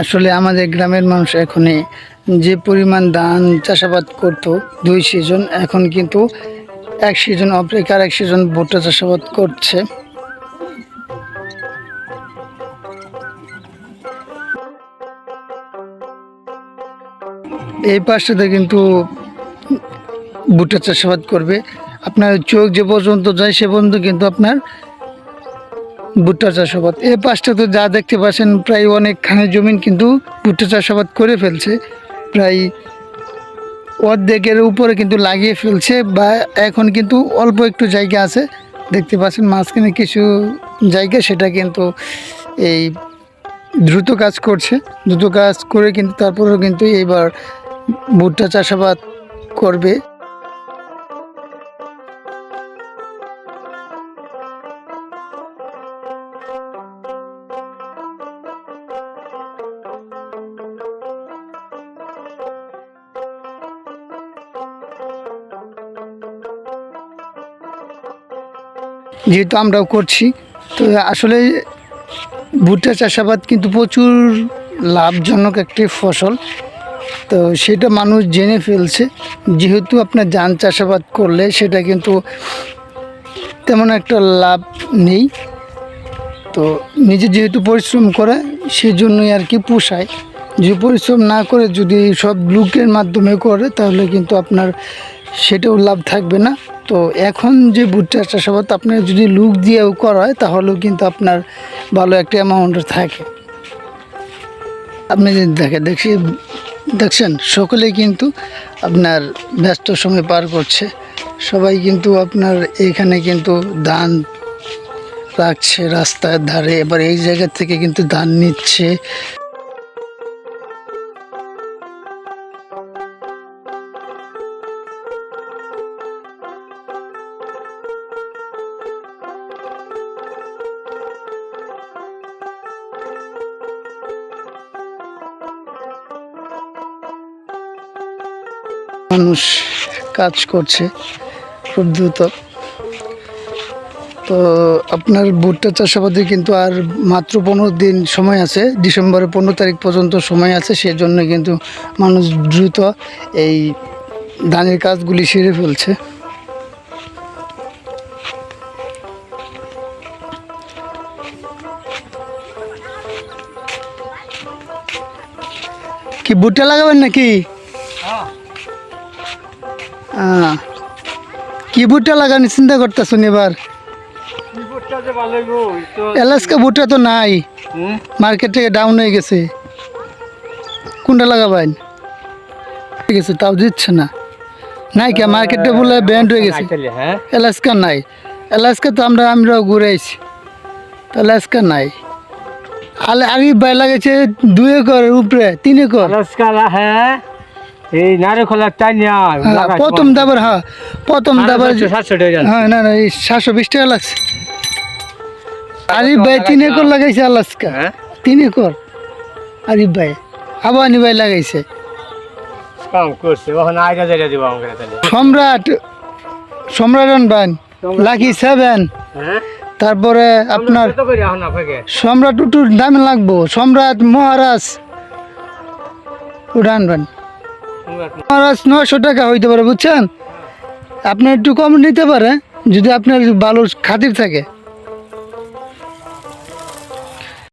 আসলে আমাদের গ্রামের মানুষ এখনই যে পরিমাণ ধান চাষাবাদ করত, দুই সিজন এখন কিন্তু এক সিজন অপেক্ষা আর এক সিজন ভুট্টা চাষাবাদ করছে। এই পাশটাতে কিন্তু ভুট্টা চাষাবাদ করবে। আপনার চোখ যে পর্যন্ত যায় সে পর্যন্ত কিন্তু আপনার ভুট্টা চাষাবাদ। এ পাশটা তো যা দেখতে পাচ্ছেন, প্রায় অনেকখানি জমিন কিন্তু ভুট্টা চাষাবাদ করে ফেলছে। প্রায় অর্ধেকের উপরে কিন্তু লাগিয়ে ফেলছে বা এখন কিন্তু অল্প একটু জায়গা আছে। দেখতে পাচ্ছেন মাঝখানে কিছু জায়গা সেটা কিন্তু এই দ্রুত কাজ করছে। দ্রুত কাজ করে কিন্তু তারপরেও কিন্তু এবার ভুট্টা চাষাবাদ করবে। যেহেতু আমরাও করছি, তো আসলে ভুট্টা চাষাবাদ কিন্তু প্রচুর লাভজনক একটি ফসল। তো সেটা মানুষ জেনে ফেলছে, যেহেতু আপনার ধান চাষাবাদ করলে সেটা কিন্তু তেমন একটা লাভ নেই। তো নিজে যেহেতু পরিশ্রম করে, সেজন্যই আর কি পোষায়। যে পরিশ্রম না করে যদি সব লুকের মাধ্যমে করে, তাহলে কিন্তু আপনার সেটাও লাভ থাকবে না। তো এখন যে ভুট্টা চাষাবাদ আপনার যদি লুক দিয়েও করা হয় তাহলেও কিন্তু আপনার ভালো একটা অ্যামাউন্ট থাকে। আপনি যদি দেখে দেখছি দেখছেন, সকলে কিন্তু আপনার ব্যস্ত সময় পার করছে। সবাই কিন্তু আপনার এখানে কিন্তু ধান রাখছে, রাস্তার ধারে, এবার এই জায়গা থেকে কিন্তু ধান নিচ্ছে। মানুষ কাজ করছে খুব দ্রুত। তো আপনার ভুট্টা চাষাবাদে কিন্তু আর মাত্র পনেরো দিন সময় আছে, ডিসেম্বরের পনেরো তারিখ পর্যন্ত সময় আছে, সেজন্য কিন্তু মানুষ দ্রুত এই ধানের কাজগুলি সেরে ফেলছে। কি ভুট্টা লাগাবেন নাকি? কি লাগানি? চিন্তা করতেছেন এবার? এলাস্কা ভুট্টা তো নাই। মার্কেট থেকে ডাউন হয়ে গেছে। কোনটা লাগাবেন? ঠিক আছে তাও দিচ্ছে না। নাই কে মার্কেটে বলে ব্যান্ড হয়ে গেছে। হ্যাঁ? এলাস্কা নাই। এলাস্কা তো আমরা আমরাও ঘুরেছি তো এলাস্কা নাই। আলে আমি বাই লাগাইছে দুই একর উপরে তিন একর। রসকালা হ্যাঁ? এই নারকলার টাইনিয়া হ্যাঁ, প্রথম দাবার হ্যাঁ প্রথম দাবার সাতশো টাকা হ্যাঁ না না এই সাতশো বিশ টাকা লাগছে। আরিফ ভাই তিন একর লাগাইছে আলাস্কা। হ্যাঁ? তিন একর। আরিফ ভাই আবানি ভাই লাগাইছে। সম্রাট সম্রাট বান লাকি সেভেন। হ্যাঁ? তারপরে আপনার সম্রাট উটুর দামে লাগবো। সম্রাট মহারাজ উড়ান বান। মহারাজ নশো টাকা হইতে পারে, বুঝছেন? আপনি একটু কম নিতে পারে যদি আপনার ভালো খাতির থাকে।